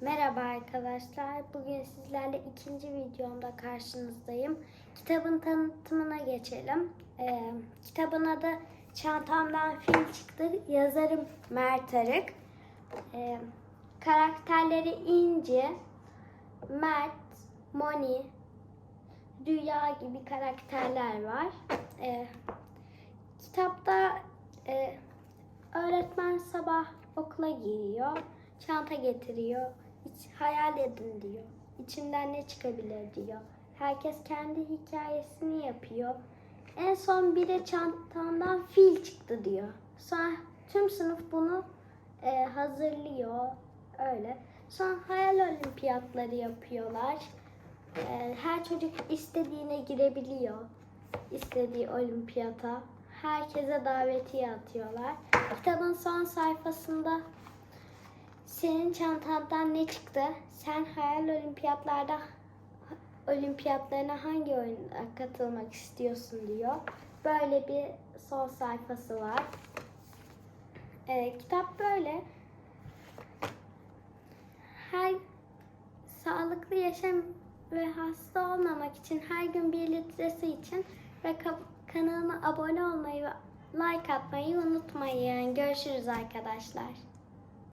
Merhaba arkadaşlar. Bugün sizlerle ikinci videomda karşınızdayım. Kitabın tanıtımına geçelim. Ee, kitabın adı Çantamdan Fil Çıktı. Yazarım Mert Arık. Ee, karakterleri İnci, Mert, Moni, Dünya gibi karakterler var. Ee, kitapta e, öğretmen sabah okula giriyor, çanta getiriyor, hiç hayal edin diyor. İçinden ne çıkabilir diyor. Herkes kendi hikayesini yapıyor. En son biri çantamdan fil çıktı diyor. Sonra tüm sınıf bunu e, hazırlıyor. Öyle. Sonra hayal olimpiyatları yapıyorlar. E, her çocuk istediğine girebiliyor. İstediği olimpiyata. Herkese davetiye atıyorlar. Kitabın son sayfasında senin çantandan ne çıktı? Sen hayal olimpiyatlarda olimpiyatlarına hangi oyuna katılmak istiyorsun diyor. Böyle bir son sayfası var. Ee, kitap böyle. Her sağlıklı yaşam ve hasta olmamak için her gün bir litresi için ve ka- kanalıma abone olmayı ve like atmayı unutmayın. Görüşürüz arkadaşlar.